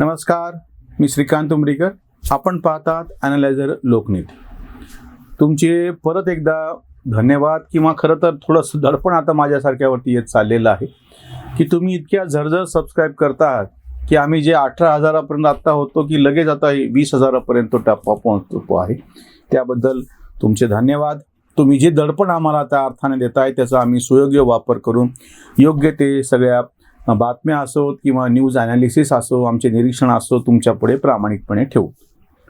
नमस्कार मी श्रीकांत उमरीकर. आपण पाहतात ॲनालायझर लोकनीती. तुमचे परत एकदा धन्यवाद किंवा खरं तर थोडंसं दडपण आता माझ्यासारख्यावरती येत चाललेलं आहे. की तुम्ही इतक्या झरझर सबस्क्राईब करता आहात की आम्ही जे अठरा हजारापर्यंत आत्ता होतो की लगेच आता वीस हजारापर्यंत तो टप्पा पोहोचतो आहे. त्याबद्दल तुमचे धन्यवाद. तुम्ही जे दडपण आम्हाला त्या अर्थाने देताय त्याचा आम्ही सुयोग्य वापर करून योग्य ते सगळ्या बातम्या असोत किंवा न्यूज ॲनालिसिस असो आमचे निरीक्षण असो तुमच्यापुढे प्रामाणिकपणे ठेवू.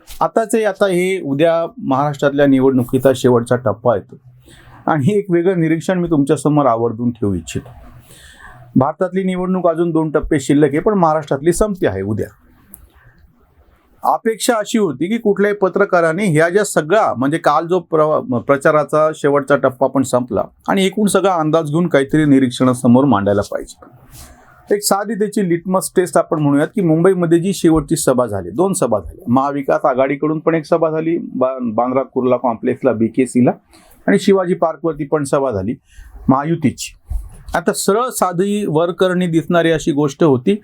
आताचे आता हे उद्या महाराष्ट्रातल्या निवडणुकीचा शेवटचा टप्पा येतो. आणि एक वेगळं निरीक्षण मी तुमच्यासमोर आवर्जून ठेवू इच्छितो. भारतातली निवडणूक अजून दोन टप्पे शिल्लक आहे पण महाराष्ट्रातली संपती आहे उद्या. अपेक्षा अशी होती की कुठल्याही पत्रकाराने ह्या ज्या सगळा म्हणजे काल जो प्र प्रचाराचा शेवटचा टप्पा पण संपला आणि एकूण सगळा अंदाज घेऊन काहीतरी निरीक्षणासमोर मांडायला पाहिजे. एक साधी त्याची लिटमस टेस्ट आपण म्हणूयात की मुंबईमध्ये जी शेवटची सभा झाली दोन सभा झाल्या. महाविकास आघाडीकडून पण एक सभा झाली बा बांद्रा कुर्ला कॉम्प्लेक्सला बी के सीला आणि शिवाजी पार्कवरती पण सभा झाली महायुतीची. आता सरळ साधी वरकरणी दिसणारी अशी गोष्ट होती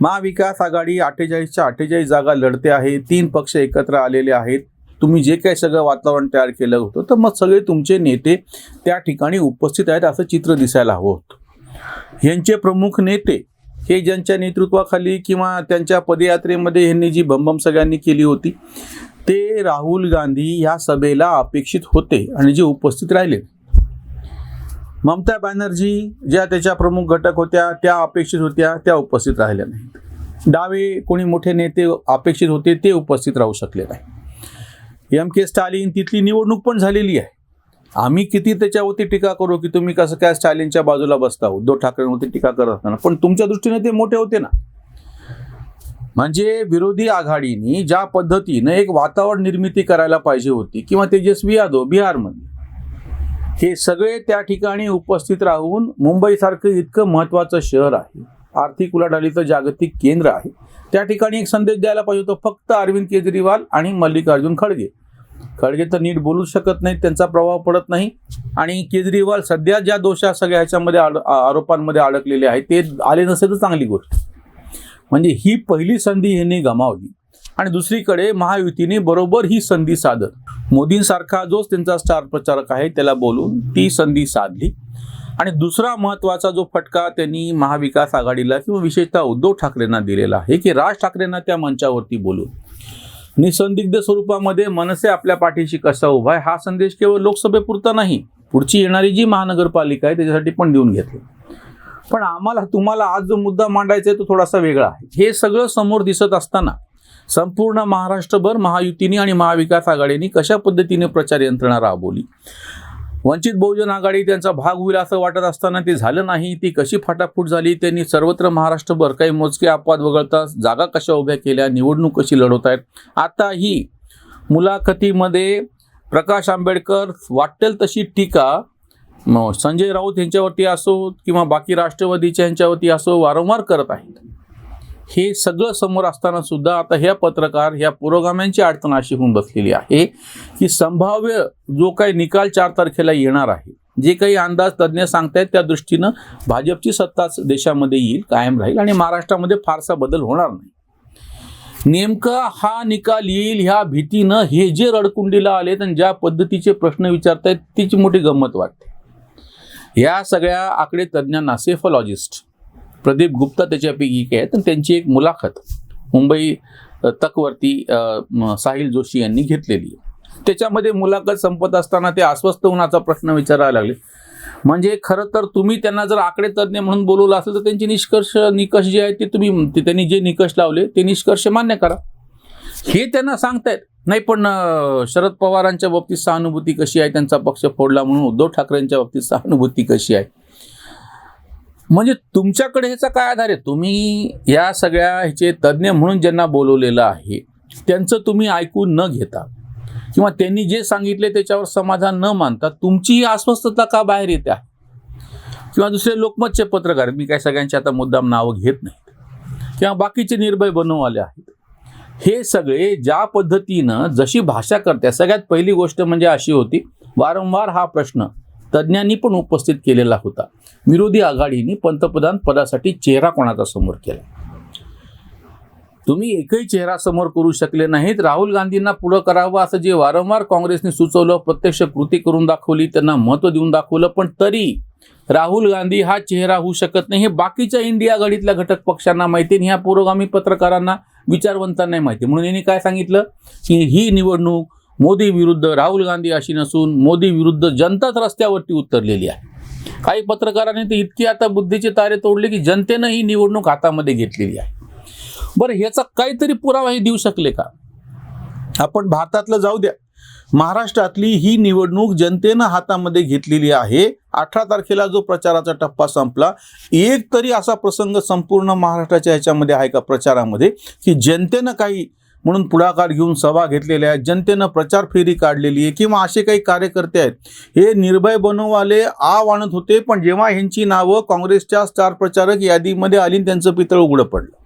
महाविकास आघाडी अठ्ठेचाळीसच्या अठ्ठेचाळीस जागा लढते आहे तीन पक्ष एकत्र आलेले आहेत तुम्ही जे काही सगळं वातावरण तयार केलं होतं तर मग सगळे तुमचे नेते त्या ठिकाणी उपस्थित आहेत असं चित्र दिसायला हवं होतं. यांचे प्रमुख नेते हे ज्यांच्या नेतृत्वाखाली किंवा त्यांच्या पदयात्रेमध्ये ह्यांनी जी भमभम सगळ्यांनी केली होती ते राहुल गांधी ह्या सभेला अपेक्षित होते आणि जे उपस्थित राहिले. ममता बॅनर्जी ज्या त्याच्या प्रमुख घटक होत्या त्या अपेक्षित होत्या त्या उपस्थित राहिल्या नाहीत. डावे कोणी मोठे नेते अपेक्षित होते ते उपस्थित राहू शकले नाही. एम के स्टालिन तिथली निवडणूक पण झालेली आहे. आम्ही किती त्याच्यावरती टीका करू की तुम्ही कसं काय स्टालिनच्या बाजूला बसता? उद्धव ठाकरेंवरती टीका करत असताना. पण तुमच्या दृष्टीने ते मोठे होते ना. म्हणजे विरोधी आघाडीनी ज्या पद्धतीनं एक वातावरण निर्मिती करायला पाहिजे होती किंवा तेजस्वी यादव बिहारमध्ये हे सगळे त्या ठिकाणी उपस्थित राहून मुंबईसारखं इतकं महत्त्वाचं शहर आहे आर्थिक उलाढालीचं जागतिक केंद्र आहे त्या ठिकाणी एक संदेश द्यायला पाहिजे होतो फक्त अरविंद केजरीवाल आणि मल्लिकार्जुन खडगे. खडगे तर नीट बोलू शकत नाहीत त्यांचा प्रभाव पडत नाही. आणि केजरीवाल सध्या ज्या दोषा सगळ्या ह्याच्यामध्ये आड आरोपांमध्ये अडकलेले आहेत ते आले नसेल तर चांगली गोष्ट. म्हणजे ही पहिली संधी ह्यांनी गमावली. आणि दुसरीकडे महायुतीने बरोबर ही संधी साधत. मोदींसारखा जोच त्यांचा स्टार प्रचारक आहे त्याला बोलून ती संधी साधली. आणि दुसरा महत्त्वाचा जो फटका त्यांनी महाविकास आघाडीला किंवा विशेषतः उद्धव ठाकरेंना दिलेला आहे की राज ठाकरेंना त्या मंचावरती बोलून. निसंदिग्ध स्वरूपामध्ये मनसे आपल्या पाठीशी कसा उभा आहे हा संदेश केवळ लोकसभेपुरता नाही पुढची येणारी जी महानगरपालिका आहे त्याच्यासाठी पण देऊन घेतली. पण आम्हाला तुम्हाला आज जो मुद्दा मांडायचा आहे तो थोडासा वेगळा आहे. हे सगळं समोर दिसत असताना संपूर्ण महाराष्ट्रभर महायुतीने आणि महाविकास आघाडीने कशा पद्धतीने प्रचार यंत्रणा राबवली? वंचित बहुजन आघाडी त्यांचा भाग होईल असं वाटत असताना ते झालं नाही. ती कशी फाटाफूट झाली त्यांनी सर्वत्र महाराष्ट्रभर काही मोजके अपवाद वगळता जागा कशा उभ्या केल्या निवडणूक कशी लढवत आहेत आता ही मुलाखतीमध्ये प्रकाश आंबेडकर वाटेल तशी टीका संजय राऊत यांच्यावरती असो किंवा बाकी राष्ट्रवादीच्या यांच्यावरती असो वारंवार करत आहेत. हे सगळं समोर असताना सुद्धा आता ह्या पत्रकार ह्या पुरोगाम्यांची अडचण अशी होऊन बसलेली आहे की संभाव्य जो काही निकाल चार तारखेला येणार आहे जे काही अंदाज तज्ज्ञ सांगतायत त्या दृष्टीनं भाजपची सत्ताच देशामध्ये येईल कायम राहील आणि महाराष्ट्रामध्ये फारसा बदल होणार नाही. नेमका हा निकाल येईल ह्या भीतीनं हे जे रडकुंडीला आलेत आणि ज्या पद्धतीचे प्रश्न विचारतायत तिची मोठी गंमत वाटते. या सगळ्या आकडे तज्ज्ञांना सेफॉलॉजिस्ट प्रदीप गुप्ता त्याच्यापैकी एक आहेत आणि त्यांची एक मुलाखत मुंबई तकवरती साहिल जोशी यांनी घेतलेली आहे. त्याच्यामध्ये मुलाखत संपत असताना ते अस्वस्थ होण्याचा प्रश्न विचारायला लागले. म्हणजे खरं तर तुम्ही त्यांना जर आकडे तज्ज्ञ म्हणून बोलवलं असेल तर त्यांचे निष्कर्ष निकष जे आहेत ते तुम्ही ते त्यांनी जे निकष लावले ते निष्कर्ष मान्य करा. हे त्यांना सांगतायत. नाही पण शरद पवारांच्या बाबतीत सहानुभूती कशी आहे? त्यांचा पक्ष फोडला म्हणून उद्धव ठाकरेंच्या बाबतीत सहानुभूती कशी आहे? म्हणजे तुमच्याकडे ह्याचा काय आधार आहे? तुम्ही या सगळ्या ह्याचे तज्ज्ञ म्हणून ज्यांना बोलवलेलं आहे त्यांचं तुम्ही ऐकून न घेता किंवा त्यांनी जे सांगितले त्याच्यावर समाधान न मानता तुमची ही अस्वस्थता का बाहेर येते आहे? किंवा दुसरे लोकमतचे पत्रकार मी काय सगळ्यांचे आता मुद्दाम नावं घेत नाहीत. किंवा बाकीचे निर्भय बनवले आहेत. हे सगळे ज्या पद्धतीनं जशी भाषा करते सगळ्यात पहिली गोष्ट म्हणजे अशी होती वारंवार हा प्रश्न तज्ज्ञांनी पण उपस्थित केलेला होता. विरोधी आघाडीने पंतप्रधान पदासाठी चेहरा कोणाचा समोर केला? तुम्ही एकही चेहरा समोर करू शकले नाहीत. राहुल गांधींना पुढं करावं असं जे वारंवार काँग्रेसने सुचवलं प्रत्यक्ष कृती करून दाखवली त्यांना महत्त्व देऊन दाखवलं पण तरी राहुल गांधी हा चेहरा होऊ शकत नाही. हे बाकीच्या इंडिया आघाडीतल्या घटक पक्षांना माहिती आणि ह्या पुरोगामी पत्रकारांना विचारवंतांना माहिती. म्हणून यांनी काय सांगितलं? की ही निवडणूक मोदी विरुद्ध राहुल गांधी अशी नसून मोदी विरुद्ध जनताच रस्त्यावरती उतरलेली आहे. काही पत्रकारांनी तर इतकी आता बुद्धीचे तारे तोडले की जनतेनं ही निवडणूक हातामध्ये घेतलेली आहे. बरं ह्याचा काहीतरी पुरावाही देऊ शकले का? आपण भारतातलं जाऊ द्या. महाराष्ट्रातली ही निवडणूक जनतेनं हातामध्ये घेतलेली आहे. अठरा तारखेला जो प्रचाराचा टप्पा संपला एक तरी असा प्रसंग संपूर्ण महाराष्ट्राच्या ह्याच्यामध्ये आहे का प्रचारामध्ये? की जनतेनं काही म्हणून पुढाकार घेऊन सभा घेतलेल्या आहेत. जनतेनं प्रचार फेरी काढलेली आहे. किंवा असे काही कार्यकर्ते आहेत. हे निर्भय बनववाले आव आणत होते पण जेव्हा ह्यांची नावं काँग्रेसच्या स्टार प्रचारक यादीमध्ये आली त्यांचं पितळ उघडं पडलं.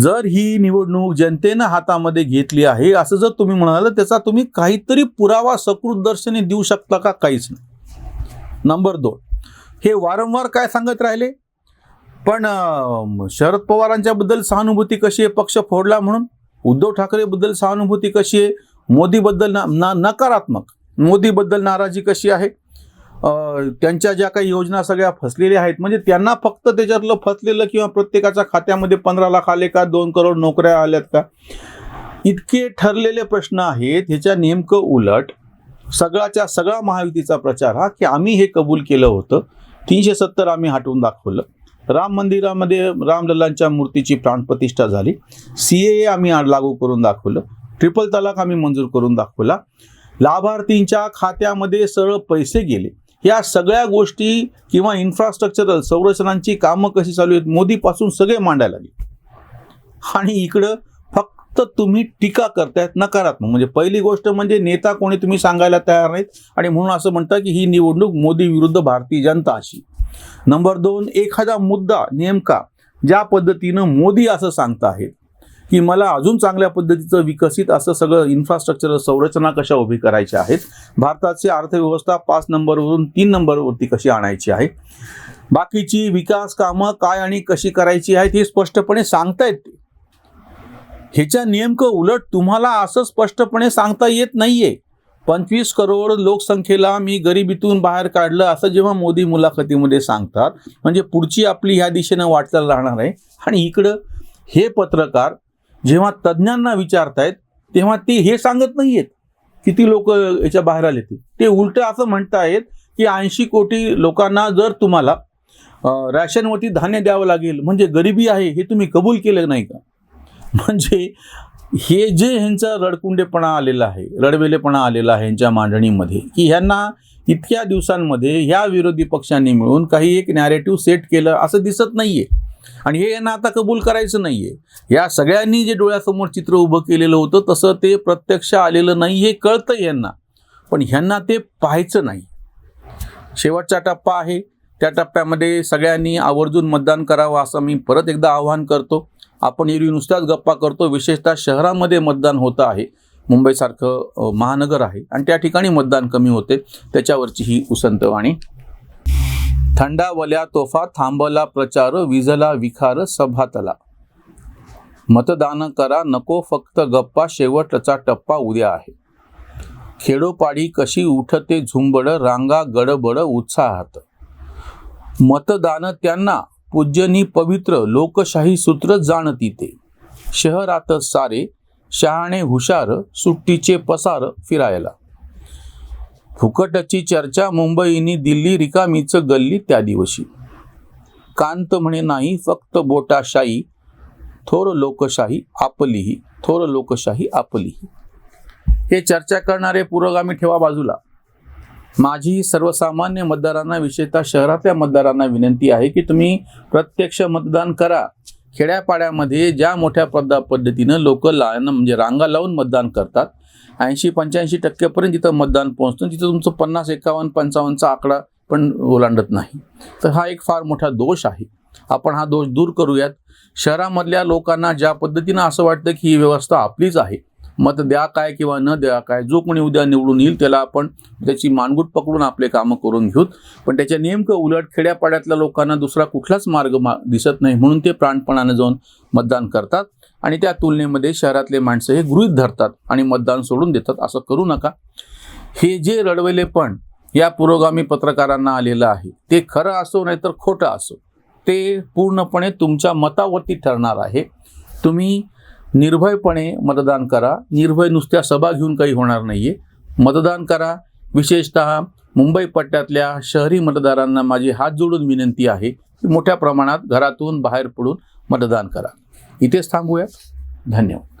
जर ही निवडणूक जनतेनं हातामध्ये घेतली आहे असं जर तुम्ही म्हणाल त्याचा तुम्ही काहीतरी पुरावा सकृत दर्शनी देऊ शकता का? काहीच नाही. नंबर दोन. हे वारंवार काय सांगत राहिले? पण शरद पवारांच्याबद्दल सहानुभूती कशी आहे? पक्ष फोडला म्हणून? उद्धव ठाकरेबद्दल सहानुभूती कशी आहे? मोदीबद्दल ना, ना नकारात्मक. मोदीबद्दल नाराजी कशी आहे? त्यांच्या ज्या काही योजना सगळ्या फसलेल्या आहेत म्हणजे त्यांना फक्त त्याच्यातलं फसलेलं किंवा प्रत्येकाच्या खात्यामध्ये पंधरा लाख आले का दोन करोड नोकऱ्या आल्यात का? इतके ठरलेले प्रश्न आहेत. ह्याच्या नेमकं उलट सगळ्याच्या सगळा महायुतीचा प्रचार हा की आम्ही हे कबूल केलं होतं. तीनशे सत्तर आम्ही हटवून दाखवलं. राम मंदिरामध्ये रामलल्लांच्या मूर्तीची प्राणप्रतिष्ठा झाली. सी ए आम्ही लागू करून दाखवलं. ट्रिपल तलाक आम्ही मंजूर करून दाखवला. लाभार्थींच्या खात्यामध्ये सरळ पैसे गेले. या सगळ्या गोष्टी किंवा इन्फ्रास्ट्रक्चरल संरचनांची कामं कशी चालू आहेत मोदीपासून सगळे मांडायला लागले. आणि इकडं फक्त तुम्ही टीका करतायत नकारात्मक. म्हणजे पहिली गोष्ट म्हणजे नेता कोणी तुम्ही सांगायला तयार नाहीत आणि म्हणून असं म्हणता की ही निवडणूक मोदी विरुद्ध भारतीय जनता अशी. नंबर दोन एखादा मुद्दा नेमका ज्या पद्धतीनं मोदी असं सांगत आहेत की मला अजून चांगल्या पद्धतीचं विकसित असं सगळं इन्फ्रास्ट्रक्चर संरचना कशा उभी करायच्या आहेत भारताची अर्थव्यवस्था पाच नंबरवरून तीन नंबरवरती कशी आणायची आहे बाकीची विकास कामं काय आणि कशी करायची आहेत हे स्पष्टपणे सांगतायत ते. ह्याच्या नेमकं उलट तुम्हाला असं स्पष्टपणे सांगता येत नाहीये. पंचवीस करोड लोकसंख्येला मी गरिबीतून बाहेर काढलं असं जेव्हा मोदी मुलाखतीमध्ये सांगतात म्हणजे पुढची आपली ह्या दिशेनं वाटचाल राहणार आहे. आणि इकडं हे पत्रकार जेव्हा तज्ज्ञांना विचारतायत तेव्हा ते हे सांगत नाही आहेत किती लोक याच्या बाहेर आले ते ते उलट असं म्हणतायत की ऐंशी कोटी लोकांना जर तुम्हाला रॅशनवरती धान्य द्यावं लागेल म्हणजे गरिबी आहे हे तुम्ही कबूल केलं नाही का? म्हणजे हे जे ह्यांचा रडकुंडेपणा आलेला आहे रडवेलेपणा आलेला आहे ह्यांच्या मांडणीमध्ये की ह्यांना इतक्या दिवसांमध्ये ह्या विरोधी पक्षांनी मिळून काही एक नॅरेटिव्ह सेट केलं असं दिसत नाही आहे आणि हे यांना आता कबूल करायचं नाही आहे या सगळ्यांनी जे डोळ्यासमोर चित्र उभं केलेलं होतं तसं ते प्रत्यक्ष आलेलं नाही हे कळतं यांना. पण ह्यांना ते पाहायचं नाही. शेवटचा टप्पा आहे. त्या टप्प्यामध्ये सगळ्यांनी आवर्जून मतदान करावं असं मी परत एकदा आवाहन करतो. आपण एरवी नुसत्याच गप्पा करतो. विशेषतः शहरामध्ये मतदान होतं आहे. मुंबईसारखं महानगर आहे. आणि त्या ठिकाणी मतदान कमी होते. त्याच्यावरची ही उसंतवाणी थंडावल्या तोफा थांबला प्रचार विजला विखार सभातला. मतदान करा नको फक्त गप्पा शेवटचा टप्पा उद्या आहे. खेडोपाडी कशी उठते झुंबड रांगा गडबड उत्साहात. मतदान त्यांना पूज्यनी पवित्र लोकशाही सूत्र जाणती ते. शहरात सारे शहाणे हुशार सुट्टीचे पसार फिरायला. फुकटची चर्चा मुंबईनी दिल्ली रिकामीच गल्ली त्या दिवशी. कांत म्हणे नाही फक्त बोटाशाही थोर लोकशाही आपलीही थोर लोकशाही आपलीही. हे चर्चा करणारे पुरोगामी ठेवा बाजूला. माझी सर्वसामान्य मतदारांना विशेषतः शहरातल्या मतदारांना विनंती आहे की तुम्ही प्रत्यक्ष मतदान करा. खेड्यापाड्यामध्ये ज्या मोठ्या पद्धा पद्धतीनं लोक लाईन म्हणजे रांगा लावून मतदान करतात ऐंशी पंच्याऐंशी टक्क्यापर्यंत जिथं मतदान पोहोचतं तिथं तुमचं पन्नास एकावन्न पंचावन्नचा आकडा पण ओलांडत नाही. तर हा एक फार मोठा दोष आहे. आपण हा दोष दूर करूयात. शहरामधल्या लोकांना ज्या पद्धतीनं असं वाटतं की ही व्यवस्था आपलीच आहे मत द्या काय किंवा न द्या काय जो कोणी उद्या निवडून येईल त्याला आपण त्याची मानगूट पकडून आपले कामं करून घेऊत. पण त्याच्या नेमकं उलट खेड्यापाड्यातल्या लोकांना दुसरा कुठलाच मार्ग मा दिसत नाही म्हणून ते प्राणपणाने जाऊन मतदान करतात. आणि त्या तुलनेमध्ये शहरातले माणसं हे गृहीत धरतात आणि मतदान सोडून देतात. असं करू नका. हे जे रडवेलेपण या पुरोगामी पत्रकारांना आलेलं आहे ते खरं असो नाहीतर खोटं असो ते पूर्णपणे तुमच्या मतावरती ठरणार आहे. तुम्ही निर्भयपणे मतदान करा. निर्भय नुसत्या सभा घेऊन काही होणार नाही आहे मतदान करा. विशेषतः मुंबई पट्ट्यातल्या शहरी मतदारांना माझी हात जोडून विनंती आहे की मोठ्या प्रमाणात घरातून बाहेर पडून मतदान करा. इथेच थांबूया धन्यवाद.